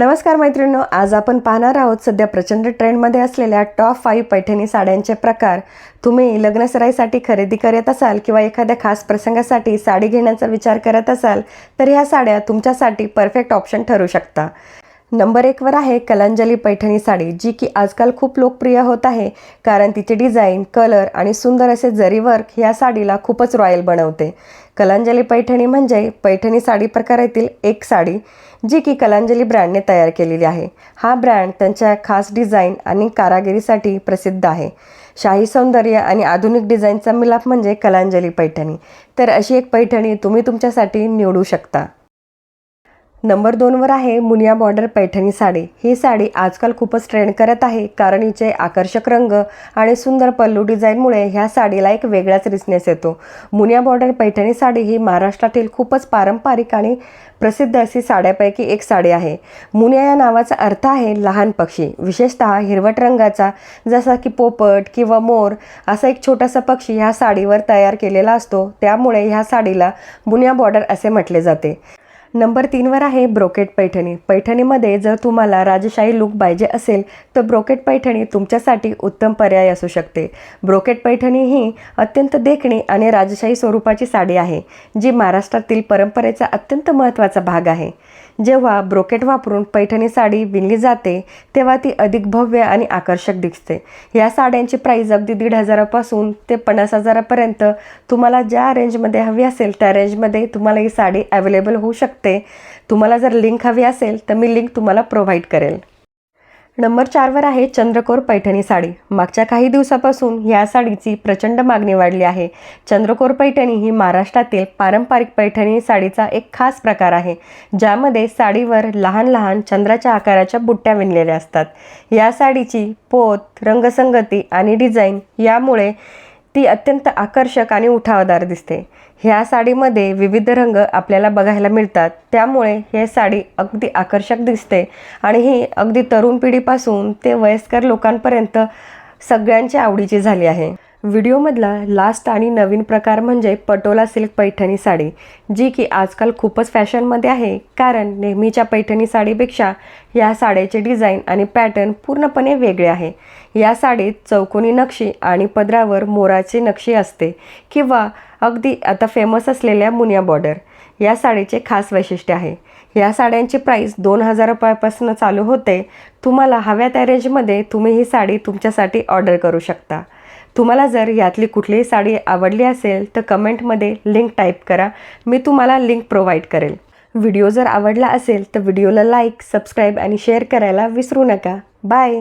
नमस्कार मैत्रिणींनो आज आपण पाहणार आहोत सध्या प्रचंड ट्रेंडमध्ये असलेल्या टॉप फाईव्ह पैठणी साड्यांचे प्रकार. तुम्ही लग्नसराईसाठी खरेदी करत असाल किंवा एखाद्या खास प्रसंगासाठी साडी घेण्याचा विचार करत असाल तर ह्या साड्या तुमच्यासाठी परफेक्ट ऑप्शन ठरू शकता. नंबर एकवर आहे कलांजली पैठणी साडी जी की आजकाल खूप लोकप्रिय होत आहे कारण तिचे डिझाईन कलर आणि सुंदर असे जरी वर्क या साडीला खूपच रॉयल बनवते. कलांजली पैठणी म्हणजे पैठणी साडी प्रकारातील एक साडी जी की कलांजली ब्रँडने तयार केलेली आहे. हा ब्रँड त्यांच्या खास डिझाईन आणि कारागिरीसाठी प्रसिद्ध आहे. शाही सौंदर्य आणि आधुनिक डिझाईनचा मिलाप म्हणजे कलांजली पैठणी. तर अशी एक पैठणी तुम्ही तुमच्यासाठी निवडू शकता. नंबर दोनवर आहे मुनिया बॉर्डर पैठणी साडी. ही साडी आजकाल खूपच ट्रेंड करत आहे. कारण हिचे आकर्षक रंग आणि सुंदर पल्लू डिझाईनमुळे ह्या साडीला एक वेगळाच रिसनेस येतो. मुनिया बॉर्डर पैठणी साडी ही महाराष्ट्रातील खूपच पारंपरिक आणि प्रसिद्ध अशी साड्यापैकी एक साडी आहे. मुनिया या नावाचा अर्थ आहे लहान पक्षी. विशेषतः हिरवट रंगाचा जसा की पोपट किंवा मोर असा एक छोटासा पक्षी ह्या साडीवर तयार केलेला असतो. त्यामुळे ह्या साडीला मुनिया बॉर्डर असे म्हटले जाते. नंबर तीनवर आहे ब्रोकेट पैठणी. पैठणीमध्ये जर तुम्हाला राजशाही लुक पाहिजे असेल तर ब्रोकेट पैठणी तुमच्यासाठी उत्तम पर्याय असू शकते. ब्रोकेट पैठणी ही अत्यंत देखणी आणि राजशाही स्वरूपाची साडी आहे जी महाराष्ट्रातील परंपरेचा अत्यंत महत्त्वाचा भाग आहे. जेव्हा ब्रोकेट वापरून पैठणी साडी विणली जाते तेव्हा ती अधिक भव्य आणि आकर्षक दिसते. या साड्यांची प्राईस अगदी दीड हजारापासून ते पन्नास हजारापर्यंत तुम्हाला ज्या रेंजमध्ये हवी असेल त्या रेंजमध्ये तुम्हाला ही साडी अवेलेबल होऊ शकते. तुम्हाला जर लिंक हवी असेल तर मी लिंक तुम्हाला प्रोव्हाइड करेल. नंबर चारवर आहे चंद्रकोर पैठणी साडी. मागच्या काही दिवसापासून या साडीची प्रचंड मागणी वाढली आहे. चंद्रकोर पैठणी ही महाराष्ट्रातील पारंपरिक पैठणी साडीचा एक खास प्रकार आहे ज्यामध्ये साडीवर लहान लहान चंद्राच्या आकाराच्या बुट्ट्या विणलेल्या असतात. या साडीची पोत रंगसंगती आणि डिझाईन यामुळे ती अत्यंत आकर्षक आणि उठावदार दिसते. ह्या साडीमध्ये विविध रंग आपल्याला बघायला मिळतात. त्यामुळे हे साडी अगदी आकर्षक दिसते आणि ही अगदी तरुण पिढीपासून ते वयस्कर लोकांपर्यंत सगळ्यांच्या आवडीची झाली आहे. व्हिडिओमधला लास्ट आणि नवीन प्रकार म्हणजे पटोला सिल्क पैठणी साडी जी की आजकाल खूपच फॅशनमध्ये आहे. कारण नेहमीच्या पैठणी साडीपेक्षा या साड्याचे डिझाईन आणि पॅटर्न पूर्णपणे वेगळे आहे. या साडीत चौकोनी नक्षी आणि पदरावर मोराची नक्षी असते किंवा अगदी आता फेमस असलेल्या मुनिया बॉर्डर या साडीचे खास वैशिष्ट्य आहे. या साड्यांची प्राईस दोन हजार रुपयापासून चालू होते. तुम्हाला हव्या त्या रेंजमध्ये तुम्ही ही साडी तुमच्यासाठी ऑर्डर करू शकता. तुम्हाला जर यातली कुठलीही साडी आवडली असेल तर कमेंटमध्ये लिंक टाईप करा. मी तुम्हाला लिंक प्रोव्हाइड करेल. व्हिडिओ जर आवडला असेल तर व्हिडिओला लाईक सबस्क्राईब आणि शेअर करायला विसरू नका. बाय